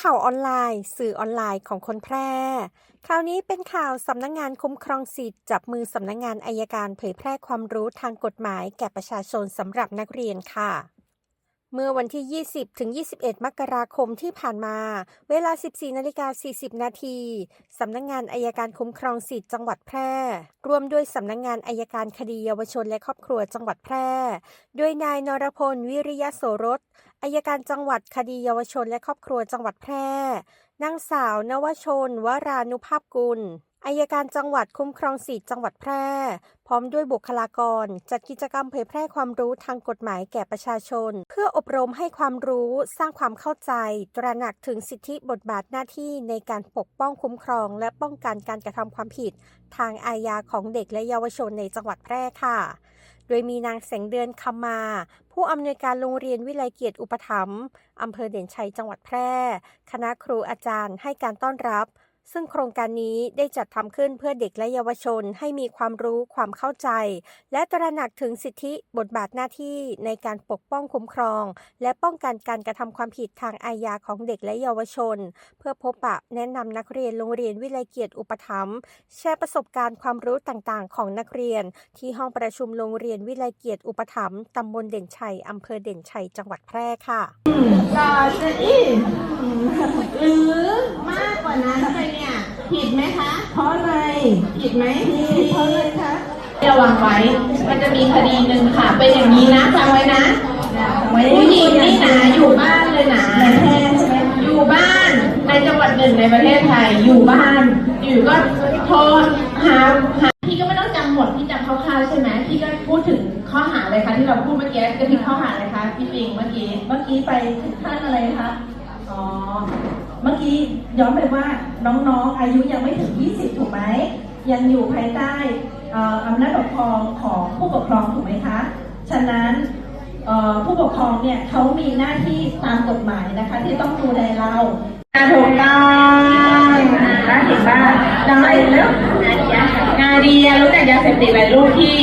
ข่าวออนไลน์ สื่อออนไลน์ของคนแพร่คราวนี้เป็นข่าวสำนักงงานคุ้มครองสิทธิ์จับมือสำนักงงานอายการเผยแพร่ความรู้ทางกฎหมายแก่ประชาชนสำหรับนักเรียนค่ะ เมื่อวันที่ 20 ถึง 21 มกราคมที่ผ่านมา เวลา 14 นาฬิกา 40 นาที สำนักงงานอายการคุ้มครองสิทธิ์จังหวัดแพร่ร่วมด้วยสำนักงงานอายการคดีเยาวชนและครอบครัวจังหวัดแพร่ โดยนายนรพล วิริยโสรสอายการจังหวัดคดีเยาวชนและครอบครัวจังหวัดแพร่ นางสาวนวชน วรานุภาพกุล อายการจังหวัดคุ้มครองสิทธิ์จังหวัดแพร่ พร้อมด้วยบุคลากร จัดกิจกรรมเผยแพร่ความรู้ทางกฎหมายแก่ประชาชน เพื่ออบรมให้ความรู้สร้างความเข้าใจ ตระหนักถึงสิทธิบทบาทหน้าที่ในการปกป้องคุ้มครอง และป้องกันการกระทำความผิด ทางอาญาของเด็กและเยาวชนในจังหวัดแพร่ค่ะ โดยมีนางแสงเดือนคำมา ผู้อำนวยการโรงเรียนวิไลเกียรติอุปถัมภ์อำเภอเด่นชัยจังหวัดแพร่ คณะครูอาจารย์ให้การต้อนรับ ซึ่งโครงการนี้ได้จัดทำขึ้นเพื่อเด็กและเยาวชนให้มีความรู้ความเข้าใจ และตระหนักถึงสิทธิบทบาทหน้าที่ในการปกป้องคุ้มครอง และป้องกันการกระทำความผิดทางอาญาของเด็กและเยาวชน เพื่อพบปะแนะนำนักเรียนโรงเรียนวิไลเกียรติอุปถัมภ์แชร์ประสบการณ์ความรู้ต่างๆ ของนักเรียน ที่ห้องประชุมโรงเรียนวิไลเกียรติอุปถัมภ์ตำบลเด่นชัยอำเภอเด่นชัย จังหวัดแพร่ค่ะหล่อจหรือมากกว่านั้น ไปเนี่ยผิดไหมคะ เพราะอะไรผิดไหมผิดเพราะอะไรคะระวังไว้ มันจะมีคดีหนึ่งค่ะ เป็นอย่างนี้นะจำไว้นะ ผู้หญิงนี่นะอยู่บ้านเลยนะในแพร่ใช่ไหมอยู่บ้านในจังหวัดหนึ่งในประเทศไทย อยู่บ้าน อยู่ก็โทรหาหาพี่ก็ไม่ต้องจำหมดพี่จำคร่าวๆใช่ไหมพี่ก็พูดถึงข้อหาอะไรคะที่เราพูดเมื่อกี้จะพิดข้อหาอะไรคะพี่ปิงเมื่อกี้ เมื่อกี้ไปถึงขั้นอะไรคะ อ๋อ เมื่อกี้ย้อนไปว่าน้องๆ อายุยังไม่ถึง 20 ถูกไหม ยังอยู่ภายใต้เอ่ออำนาจปกครองของผู้ปกครองถูกไหมคะ ฉะนั้นเอ่อผู้ปกครองเนี่ยเขามีหน้าที่ตามกฎหมายนะคะ ที่ต้องดูแลเราอะถูกต้องนะเห็นบ้างได้แล้วนาเดียรู้จักยาเสพติดอะไรลูกพี่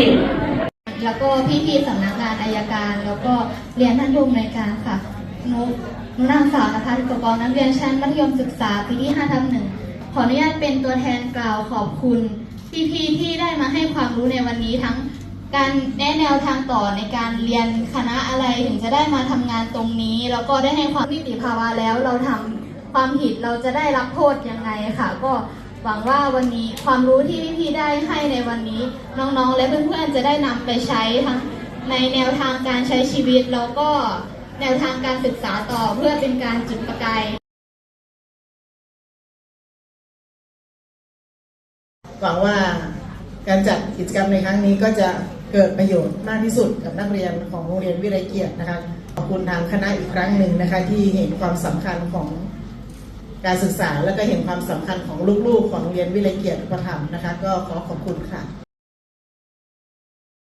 แล้วก็พี่ๆสำนักงานอายการ แล้วก็เรียนท่านผู้อำนวยการค่ะหนุห นุนางสาวนะคะกระปองนักเรียนชั้นมัธยมศึกษาปีที่5ทับหนึ่งขออนุญาตเป็นตัวแทนกล่าวขอบคุณพี่ๆที่ได้มาให้ความรู้ในวันนี้ทั้งการแนะแนวทางต่อในการเรียนคณะอะไรถึงจะได้มาทำงานตรงนี้ แล้วก็ได้ให้ความนิติภาวะแล้วเราทำความผิดเราจะได้รับโทษยังไงค่ะ ก็หวังว่าวันนี้ความรู้ที่พี่ๆได้ให้ในวันนี้น้องๆ และเพื่อนๆจะได้นำไปใช้ทั้งในแนวทางการใช้ชีวิตแล้วก็ แนวทางการศึกษาต่อเพื่อเป็นการจุดประกายหวังว่าการจัดกิจกรรมในครั้งนี้ก็จะเกิดประโยชน์มากที่สุดกับนักเรียนของโรงเรียนวิไลเกียรตินะคะขอบคุณทางคณะอีกครั้งหนึ่งนะคะที่เห็นความสำคัญของการศึกษา และก็เห็นความสำคัญของลูกๆ ของโรงเรียนวิไลเกียรติอุปถัมนะคะ ก็ขอขอบคุณค่ะ